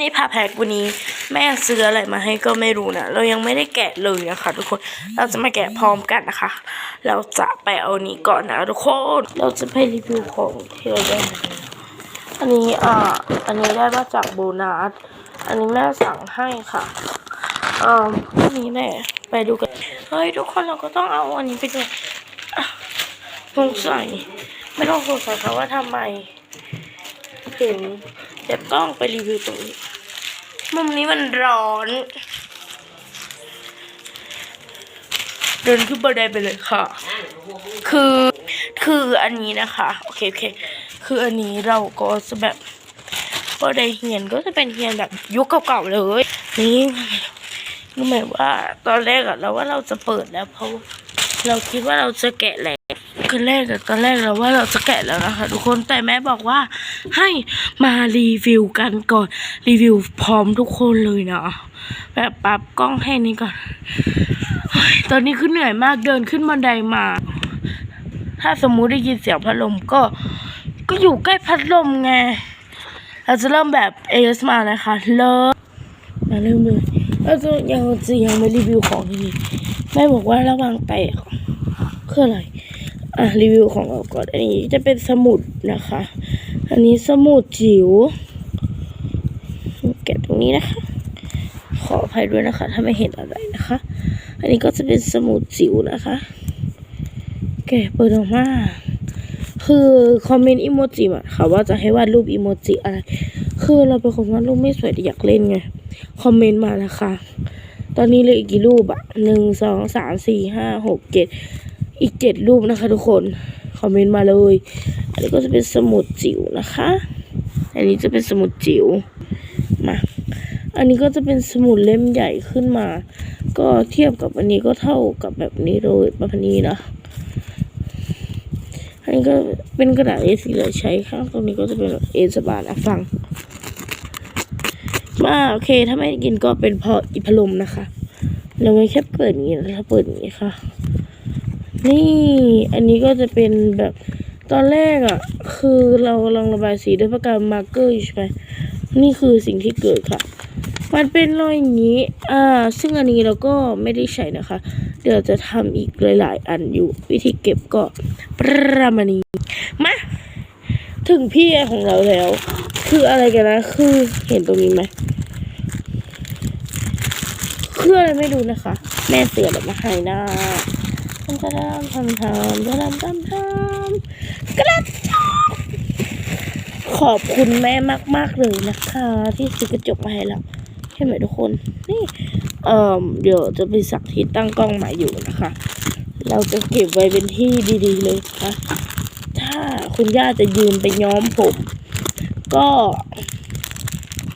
นี่พาแพ็กวันนี้แม่ซื้ออะไรมาให้ก็ไม่รู้นะเรายังไม่ได้แกะเลยนะคะทุกคนเราจะมาแกะพร้อมกันนะคะ เราจะไปเอานี้ก่อนนะทุกคนเราจะไปรีวิวของที่เราได้อันนี้อ่าอันนี้ได้มาจากโบนัสอันนี้แม่สั่งให้ค่ะอ่าอันนี้แน่ไปดูกันเฮ้ยทุกคนเราก็ต้องเอาอันนี้ไปด้วยสงสัยไม่ต้องสงสัยค่ะว่าทำไมถึงจะต้องไปรีวิวตรงนี้ มุมนี้มันร้อน เดินขึ้นบันไดไปเลยค่ะ คือคืออันนี้นะคะ โอเคโอเค คืออันนี้เราก็จะแบบบันไดเฮียนก็จะเป็นเฮียนแบบยุคเก่าๆเลย นี่ก็หมายว่าตอนแรกอะเราว่าเราจะเปิดแล้วเพราะ เราคิดว่าเราจะแกะแล้วคือแรกอะตอนแรกเราว่าเราจะแกะแล้วนะคะทุกคนแต่แม่บอกว่าให้มารีวิวกันก่อนรีวิวพร้อมทุกคนเลยเนาะแบบปรับกล้องให้นี้ก่อน ตอนนี้คือเหนื่อยมากเดินขึ้นบันไดมา ถ้าสมมุติได้ยินเสียงพัดลมก็ก็อยู่ใกล้พัดลมไง เราจะเริ่มแบบเอสมานะคะ เริ่มมาเริ่มเลยเราจะยังจะยังไม่รีวิวของนี่แม่บอกว่าระวังแตก คืออะไร อะรีวิวของเราก่อน อันนี้จะเป็นสมุดนะคะ อันนี้สมุดจิ๋วแกะตรงนี้นะคะ ขออภัยด้วยนะคะ ถ้าไม่เห็นอะไรนะคะ อันนี้ก็จะเป็นสมุดจิ๋วนะคะ แกะเปิดออกมาคือคอมเมนต์อีโมจิอะค่ะว่าจะให้วาดรูปอีโมจิอะไร คือเราเป็นคนวาดรูปไม่สวยแต่อยากเล่นไง คอมเมนต์มานะคะ ตอนนี้เหลยอีกกี่รูปอะหนึ่งสองสามสี่ห้าหกเจ็ด อีกเจ็ดรูปนะคะทุกคน คอมเมนต์มาเลย อันนี้ก็จะเป็นสมุดจิ๋วนะคะ อันนี้จะเป็นสมุดจิ๋ว มา อันนี้ก็จะเป็นสมุดเล่มใหญ่ขึ้นมา ก็เทียบกับอันนี้ก็เท่ากับแบบนี้เลยประมาณนี้นะอันนี้ก็เป็นกระดาษ A4 เลยใช้ข้างตรงนี้ก็จะเป็นเอสบานอะฟัง มาโอเค ถ้าไม่กินก็เป็นพราะอิพลมนะคะ เราไม่แค่เปิดอย่างนี้นะคะเปิดอย่างนี้ค่ะ นี่ อันนี้ก็จะเป็นแบบตอนแรกอะ่ะ คือเรากำลังระบายสีด้วยปากกามาร์กเกอร์อยู่ใช่ไหมนี่คือสิ่งที่เกิดค่ะ มันเป็นรอยอย่างนี้ อ่า ซึ่งอันนี้เราก็ไม่ได้ใช้นะคะ เดี๋ยวจะทำอีกหลาย ๆ อันอยู่ วิธีเก็บก็ประมาณนี้ มา ถึงพี่ของเราแล้ว คืออะไรกันนะ คือเห็นตรงนี้ไหมคืออะไรไม่รู้นะคะ แม่เสือแบบมาให้นะ ทำทำทำทำทำทำทำกระจกขอบคุณแม่มากๆเลยนะคะ ที่ซื้อกระจกมาให้เราใช่ไหมทุกคน นี่ เอ่อเดี๋ยวจะไปสักที่ตั้งกล้องใหม่อยู่นะคะ เราจะเก็บไว้เป็นที่ดีๆเลยนะถ้าคุณย่าจะยืนไปย้อมผม ก็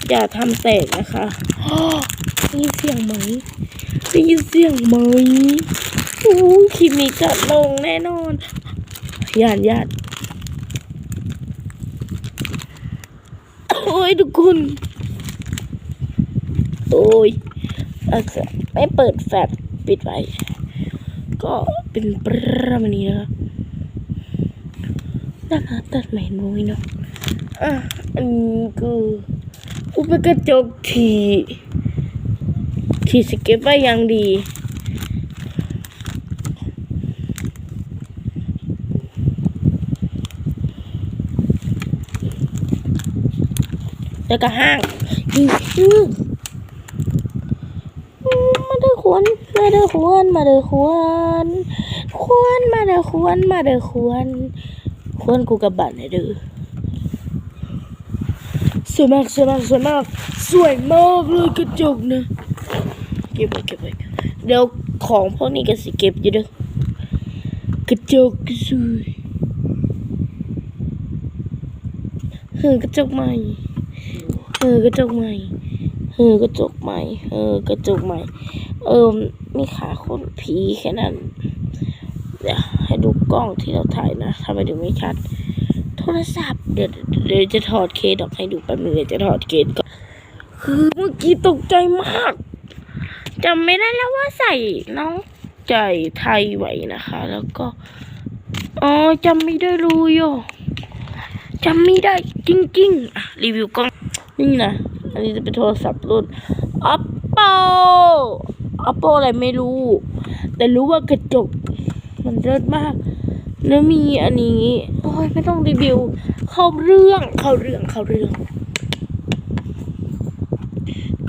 อย่าทำแตกนะคะได้ยินเสียงไหมได้ยินเสียงไหม คลิปนี้จะลงแน่นอนญาติญาติโอ้ยทุกคนโอ้ยอาจจะไม่เปิดแฟลชปิดไว้ ก็เป็นประมาณนี้นะคะน่ารักตัดใหม่น้อยเนาะอะอันนี้คืออุปกระจกที่ที่สเก็บไว้อย่างดี แล้วก็ห้างอืมอืมมาเด้อควรมาเด้อควรมาเด้อควรควรมาเด้อควรมาเด้อควรควรกูกับบ้านให้เด้อสวยมากสวยมากสวยมากสวยมากเลยกระจกนะเก็บไว้เก็บไว้เดี๋ยวของพวกนี้ก็สิเก็บอยู่เด้อกระจกสวยเฮ้อกระจกใหม่ เออกระจกใหม่เออกระจกใหม่เออกระจกใหม่ เออมีขาคนผีแค่นั้น เดี๋ยวให้ดูกล้องที่เราถ่ายนะทำไมถึงไม่ชัด โทรศัพท์เดี๋ยวเดี๋ยวจะถอดเคสออกให้ดูแป๊บนึงเดี๋ยวจะถอดเคสก่อนคือเมื่อกี้ตกใจมากจำไม่ได้แล้วว่าใส่น้องใจไทยไว้นะคะ แล้วก็อ๋อจำไม่ได้รู้โยจำไม่ได้จริงๆรีวิวกล้อง นี่นะ อันนี้จะเป็นโทรศัพท์รุ่น oppo oppo อะไรไม่รู้ แต่รู้ว่ากระจก มันเลิศมาก แล้วมีอันนี้ โอ้ยไม่ต้องรีวิว เข้าเรื่องเข้าเรื่องเข้าเรื่อง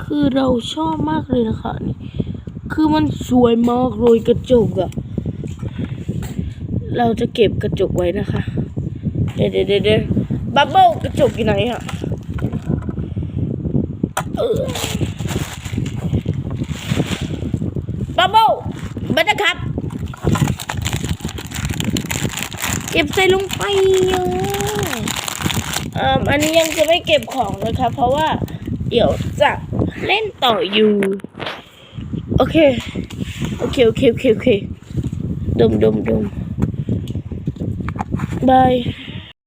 คือเราชอบมากเลยนะคะนี่คือมันสวยมากเลยกระจกอะเราจะเก็บกระจกไว้นะคะ เดี๋ยวเดี๋ยวเดี๋ยวบับเบิ้ลกระจกอยู่ไหนอะ บับเบิ้ลบัตเตอร์ครับ เก็บใส่ลงไปเนอะอ่าอันนี้ยังจะไม่เก็บของนะคะเพราะว่าเดี๋ยวจะเล่นต่ออยู่ โอเค โอเค โอเค โอเค โอเคดมดมดมบาย